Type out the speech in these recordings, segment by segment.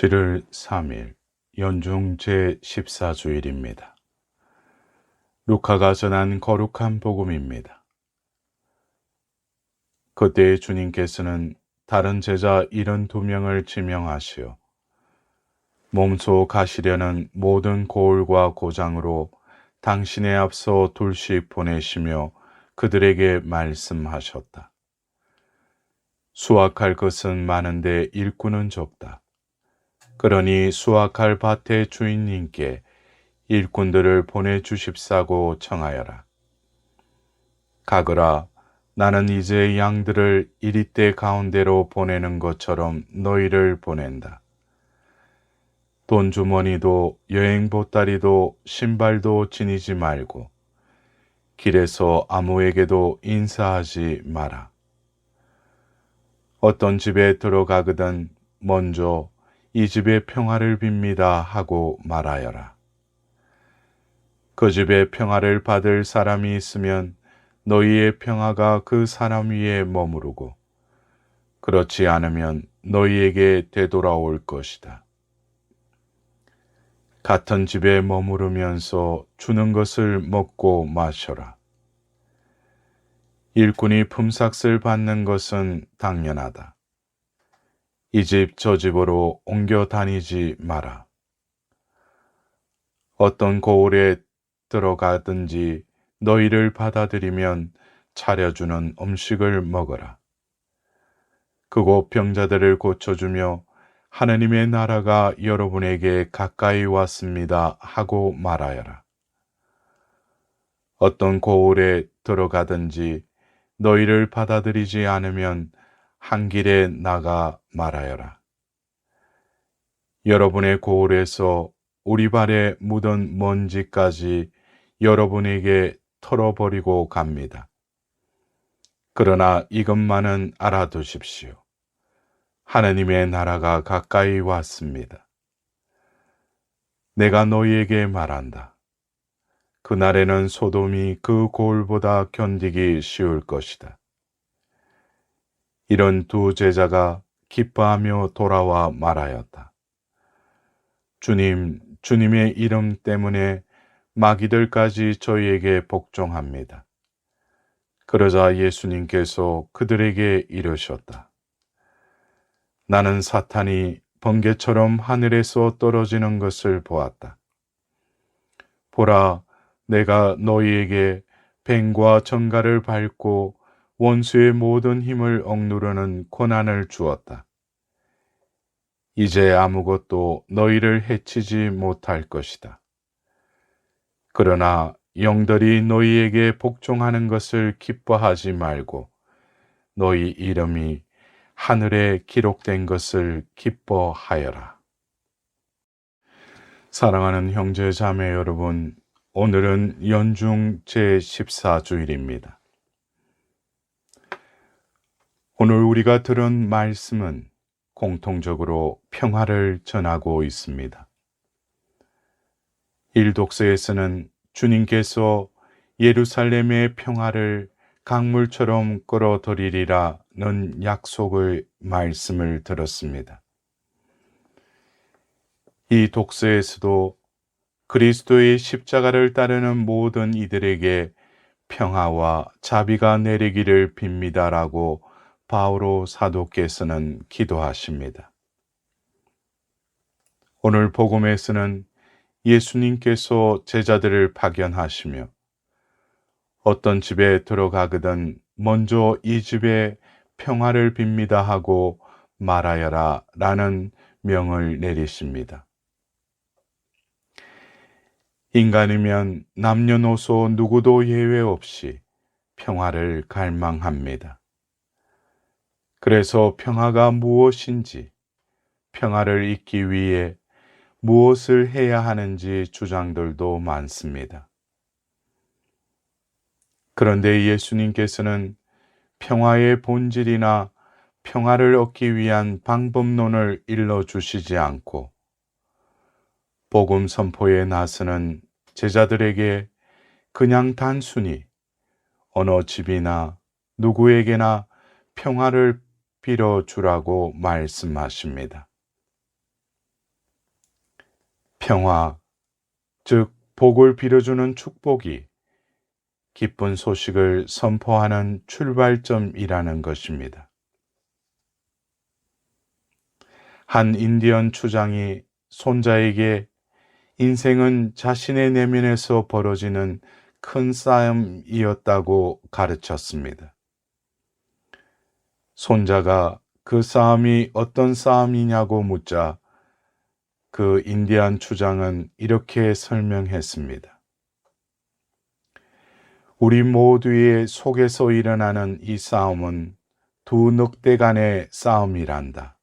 7월 3일 연중 제14주일입니다. 루카가 전한 거룩한 복음입니다. 그때 주님께서는 다른 제자 72명을 지명하시어 몸소 가시려는 모든 고을과 고장으로 당신의 앞서 둘씩 보내시며 그들에게 말씀하셨다. 수확할 것은 많은데 일꾼은 적다. 그러니 수확할 밭의 주인님께 일꾼들을 보내 주십사고 청하여라. 가거라, 나는 이제 양들을 이리때 가운데로 보내는 것처럼 너희를 보낸다. 돈 주머니도 여행 보따리도 신발도 지니지 말고 길에서 아무에게도 인사하지 마라. 어떤 집에 들어가거든 먼저 이 집의 평화를 빕니다 하고 말하여라. 그 집에 평화를 받을 사람이 있으면 너희의 평화가 그 사람 위에 머무르고 그렇지 않으면 너희에게 되돌아올 것이다. 같은 집에 머무르면서 주는 것을 먹고 마셔라. 일꾼이 품삯을 받는 것은 당연하다. 이 집 저 집으로 옮겨 다니지 마라. 어떤 고을에 들어가든지 너희를 받아들이면 차려주는 음식을 먹어라. 그곳 병자들을 고쳐주며 하느님의 나라가 여러분에게 가까이 왔습니다 하고 말하여라. 어떤 고을에 들어가든지 너희를 받아들이지 않으면 한 길에 나가 말하여라. 여러분의 고을에서 우리 발에 묻은 먼지까지 여러분에게 털어버리고 갑니다. 그러나 이것만은 알아두십시오. 하느님의 나라가 가까이 왔습니다. 내가 너희에게 말한다. 그날에는 소돔이 그 고을보다 견디기 쉬울 것이다. 이런 두 제자가 기뻐하며 돌아와 말하였다. 주님, 주님의 이름 때문에 마귀들까지 저희에게 복종합니다. 그러자 예수님께서 그들에게 이르셨다. 나는 사탄이 번개처럼 하늘에서 떨어지는 것을 보았다. 보라, 내가 너희에게 뱀과 정갈을 밟고 원수의 모든 힘을 억누르는 권한을 주었다. 이제 아무것도 너희를 해치지 못할 것이다. 그러나 영들이 너희에게 복종하는 것을 기뻐하지 말고 너희 이름이 하늘에 기록된 것을 기뻐하여라. 사랑하는 형제 자매 여러분, 오늘은 연중 제14주일입니다. 오늘 우리가 들은 말씀은 공통적으로 평화를 전하고 있습니다. 일독서에서는 주님께서 예루살렘의 평화를 강물처럼 끌어들이리라는 약속을 말씀을 들었습니다. 이 독서에서도 그리스도의 십자가를 따르는 모든 이들에게 평화와 자비가 내리기를 빕니다라고 바오로 사도께서는 기도하십니다. 오늘 복음에서는 예수님께서 제자들을 파견하시며 어떤 집에 들어가거든 먼저 이 집에 평화를 빕니다 하고 말하여라 라는 명을 내리십니다. 인간이면 남녀노소 누구도 예외 없이 평화를 갈망합니다. 그래서 평화가 무엇인지, 평화를 잇기 위해 무엇을 해야 하는지 주장들도 많습니다. 그런데 예수님께서는 평화의 본질이나 평화를 얻기 위한 방법론을 일러주시지 않고 복음 선포에 나서는 제자들에게 그냥 단순히 어느 집이나 누구에게나 평화를 빌어주라고 말씀하십니다. 평화, 즉 복을 빌어주는 축복이 기쁜 소식을 선포하는 출발점이라는 것입니다. 한 인디언 추장이 손자에게 인생은 자신의 내면에서 벌어지는 큰 싸움이었다고 가르쳤습니다. 손자가 그 싸움이 어떤 싸움이냐고 묻자 그 인디안 추장은 이렇게 설명했습니다. 우리 모두의 속에서 일어나는 이 싸움은 두 늑대 간의 싸움이란다.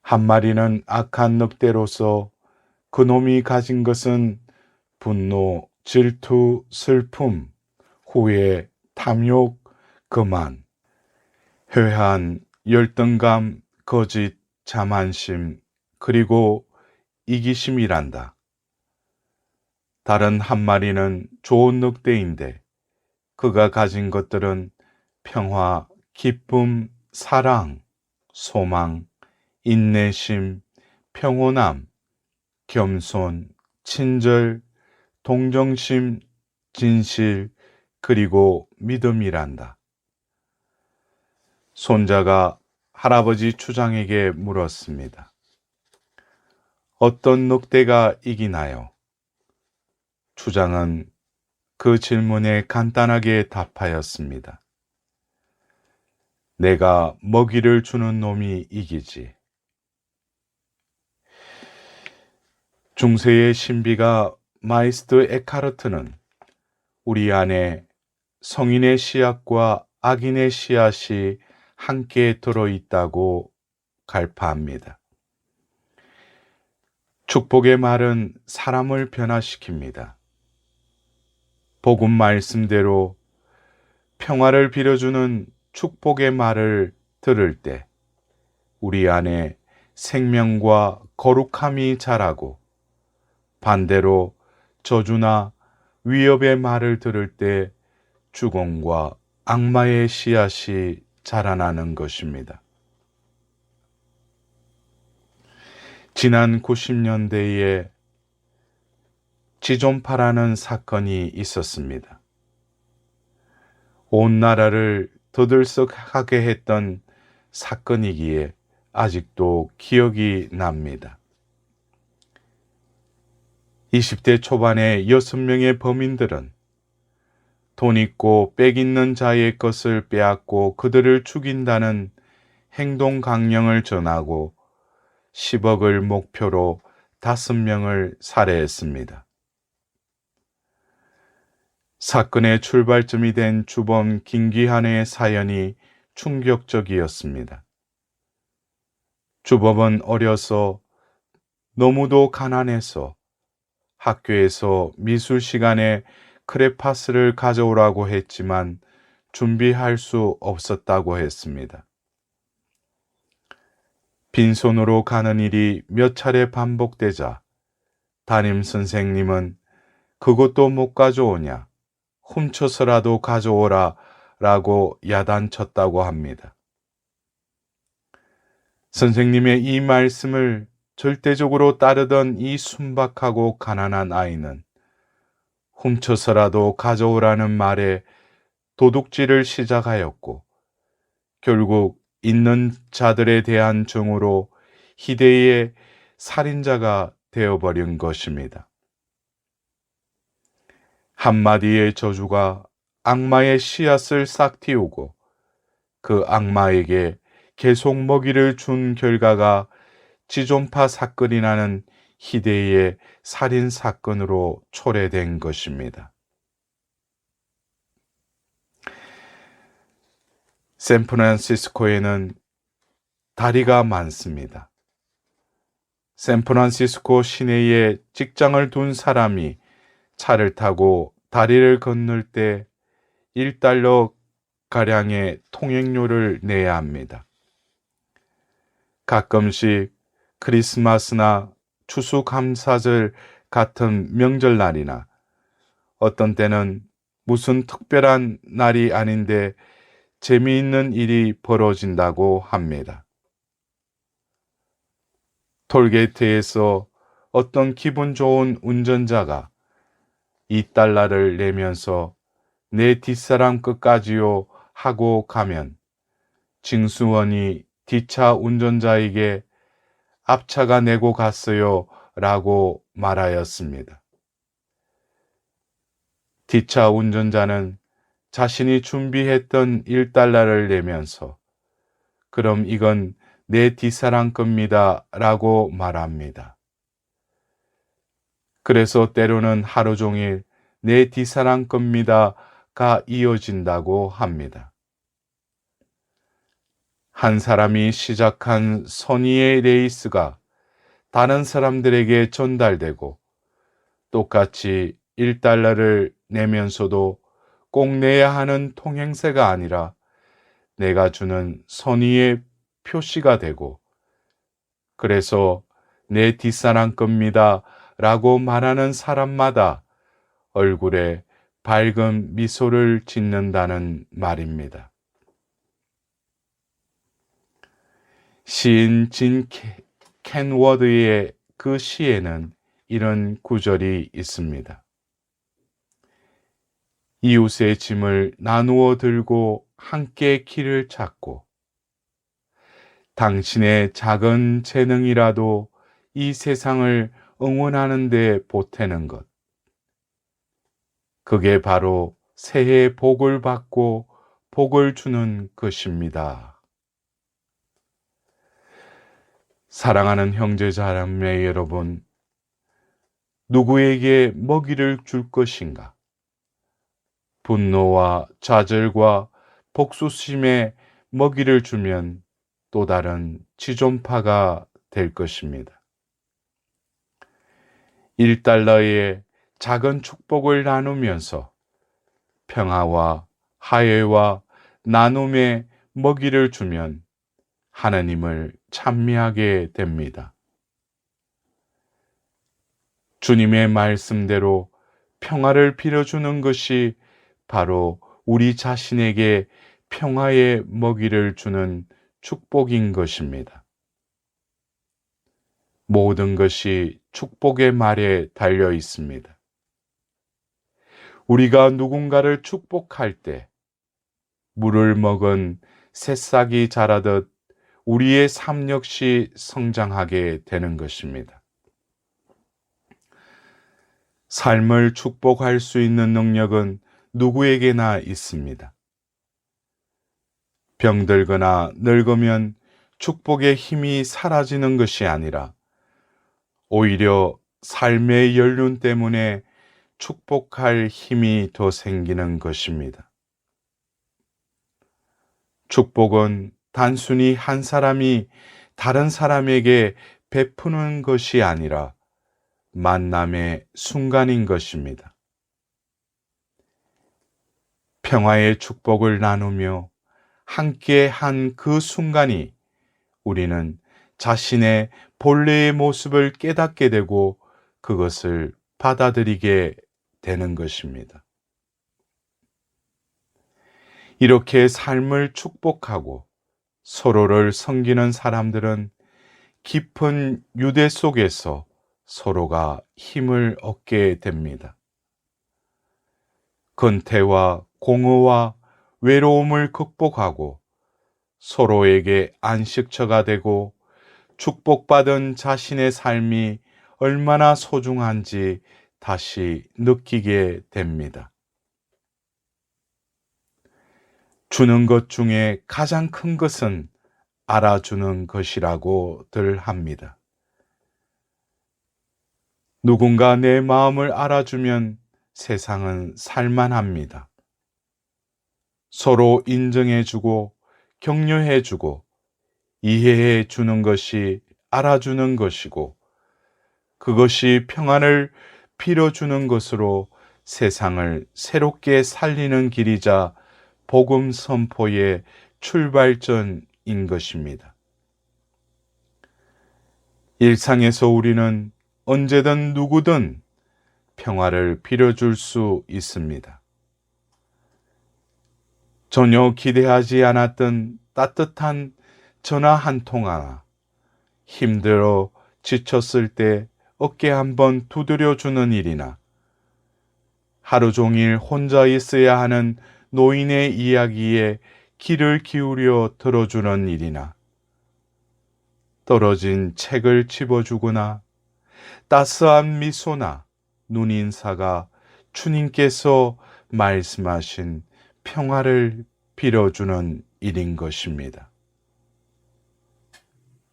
한 마리는 악한 늑대로서 그놈이 가진 것은 분노, 질투, 슬픔, 후회, 탐욕, 그만, 회한, 열등감, 거짓, 자만심, 그리고 이기심이란다. 다른 한 마리는 좋은 늑대인데 그가 가진 것들은 평화, 기쁨, 사랑, 소망, 인내심, 평온함, 겸손, 친절, 동정심, 진실, 그리고 믿음이란다. 손자가 할아버지 추장에게 물었습니다. 어떤 늑대가 이기나요? 추장은 그 질문에 간단하게 답하였습니다. 내가 먹이를 주는 놈이 이기지. 중세의 신비가 마이스트 에카르트는 우리 안에 성인의 씨앗과 악인의 씨앗이 함께 들어 있다고 갈파합니다. 축복의 말은 사람을 변화시킵니다. 복음 말씀대로 평화를 빌어주는 축복의 말을 들을 때 우리 안에 생명과 거룩함이 자라고 반대로 저주나 위협의 말을 들을 때 죽음과 악마의 씨앗이 자라나는 것입니다. 지난 90년대에 지존파라는 사건이 있었습니다. 온 나라를 더들썩하게 했던 사건이기에 아직도 기억이 납니다. 20대 초반의 6명의 범인들은 돈 있고 빽 있는 자의 것을 빼앗고 그들을 죽인다는 행동 강령을 전하고 10억을 목표로 5명을 살해했습니다. 사건의 출발점이 된 주범 김기한의 사연이 충격적이었습니다. 주범은 어려서 너무도 가난해서 학교에서 미술 시간에 크레파스를 가져오라고 했지만 준비할 수 없었다고 했습니다. 빈손으로 가는 일이 몇 차례 반복되자 담임 선생님은 그것도 못 가져오냐, 훔쳐서라도 가져오라 라고 야단쳤다고 합니다. 선생님의 이 말씀을 절대적으로 따르던 이 순박하고 가난한 아이는 훔쳐서라도 가져오라는 말에 도둑질을 시작하였고 결국 있는 자들에 대한 정으로 희대의 살인자가 되어버린 것입니다. 한마디의 저주가 악마의 씨앗을 싹 틔우고 그 악마에게 계속 먹이를 준 결과가 지존파 사건이라는 희대의 살인 사건으로 초래된 것입니다. 샌프란시스코에는 다리가 많습니다. 샌프란시스코 시내에 직장을 둔 사람이 차를 타고 다리를 건널 때 1달러 가량의 통행료를 내야 합니다. 가끔씩 크리스마스나 추수감사절 같은 명절날이나 어떤 때는 무슨 특별한 날이 아닌데 재미있는 일이 벌어진다고 합니다. 톨게이트에서 어떤 기분 좋은 운전자가 2달러를 내면서 내 뒷사람 끝까지요 하고 가면 징수원이 뒷차 운전자에게 앞차가 내고 갔어요 라고 말하였습니다. 뒷차 운전자는 자신이 준비했던 1달러를 내면서 그럼 이건 내 뒷사람 겁니다 라고 말합니다. 그래서 때로는 하루 종일 내 뒷사람 겁니다 가 이어진다고 합니다. 한 사람이 시작한 선의의 레이스가 다른 사람들에게 전달되고 똑같이 1달러를 내면서도 꼭 내야 하는 통행세가 아니라 내가 주는 선의의 표시가 되고 그래서 내 뒷사람 겁니다 라고 말하는 사람마다 얼굴에 밝은 미소를 짓는다는 말입니다. 시인 진 켄워드의 그 시에는 이런 구절이 있습니다. 이웃의 짐을 나누어 들고 함께 길을 찾고 당신의 작은 재능이라도 이 세상을 응원하는 데 보태는 것. 그게 바로 새해 복을 받고 복을 주는 것입니다. 사랑하는 형제 자매 여러분, 누구에게 먹이를 줄 것인가? 분노와 좌절과 복수심에 먹이를 주면 또 다른 지존파가 될 것입니다. 1달러의 작은 축복을 나누면서 평화와 화해와 나눔의 먹이를 주면 하나님을 찬미하게 됩니다. 주님의 말씀대로 평화를 빌어주는 것이 바로 우리 자신에게 평화의 먹이를 주는 축복인 것입니다. 모든 것이 축복의 말에 달려 있습니다. 우리가 누군가를 축복할 때 물을 먹은 새싹이 자라듯 우리의 삶 역시 성장하게 되는 것입니다. 삶을 축복할 수 있는 능력은 누구에게나 있습니다. 병들거나 늙으면 축복의 힘이 사라지는 것이 아니라 오히려 삶의 연륜 때문에 축복할 힘이 더 생기는 것입니다. 축복은 단순히 한 사람이 다른 사람에게 베푸는 것이 아니라 만남의 순간인 것입니다. 평화의 축복을 나누며 함께 한 그 순간이 우리는 자신의 본래의 모습을 깨닫게 되고 그것을 받아들이게 되는 것입니다. 이렇게 삶을 축복하고 서로를 섬기는 사람들은 깊은 유대 속에서 서로가 힘을 얻게 됩니다. 근태와 공허와 외로움을 극복하고 서로에게 안식처가 되고 축복받은 자신의 삶이 얼마나 소중한지 다시 느끼게 됩니다. 주는 것 중에 가장 큰 것은 알아주는 것이라고들 합니다. 누군가 내 마음을 알아주면 세상은 살만합니다. 서로 인정해주고 격려해주고 이해해 주는 것이 알아주는 것이고 그것이 평안을 빌어주는 것으로 세상을 새롭게 살리는 길이자 복음 선포의 출발전인 것입니다. 일상에서 우리는 언제든 누구든 평화를 빌어줄 수 있습니다. 전혀 기대하지 않았던 따뜻한 전화 한 통 하나, 힘들어 지쳤을 때 어깨 한번 두드려 주는 일이나 하루 종일 혼자 있어야 하는 노인의 이야기에 귀를 기울여 들어주는 일이나 떨어진 책을 집어주거나 따스한 미소나 눈 인사가 주님께서 말씀하신 평화를 빌어주는 일인 것입니다.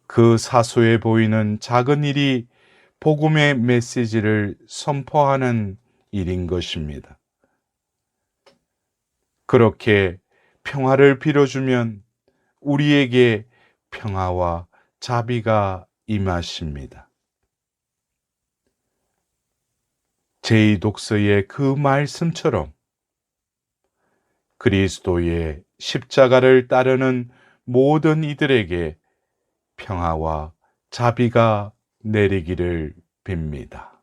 그 사소해 보이는 작은 일이 복음의 메시지를 선포하는 일인 것입니다. 그렇게 평화를 빌어주면 우리에게 평화와 자비가 임하십니다. 제2 독서의 그 말씀처럼 그리스도의 십자가를 따르는 모든 이들에게 평화와 자비가 내리기를 빕니다.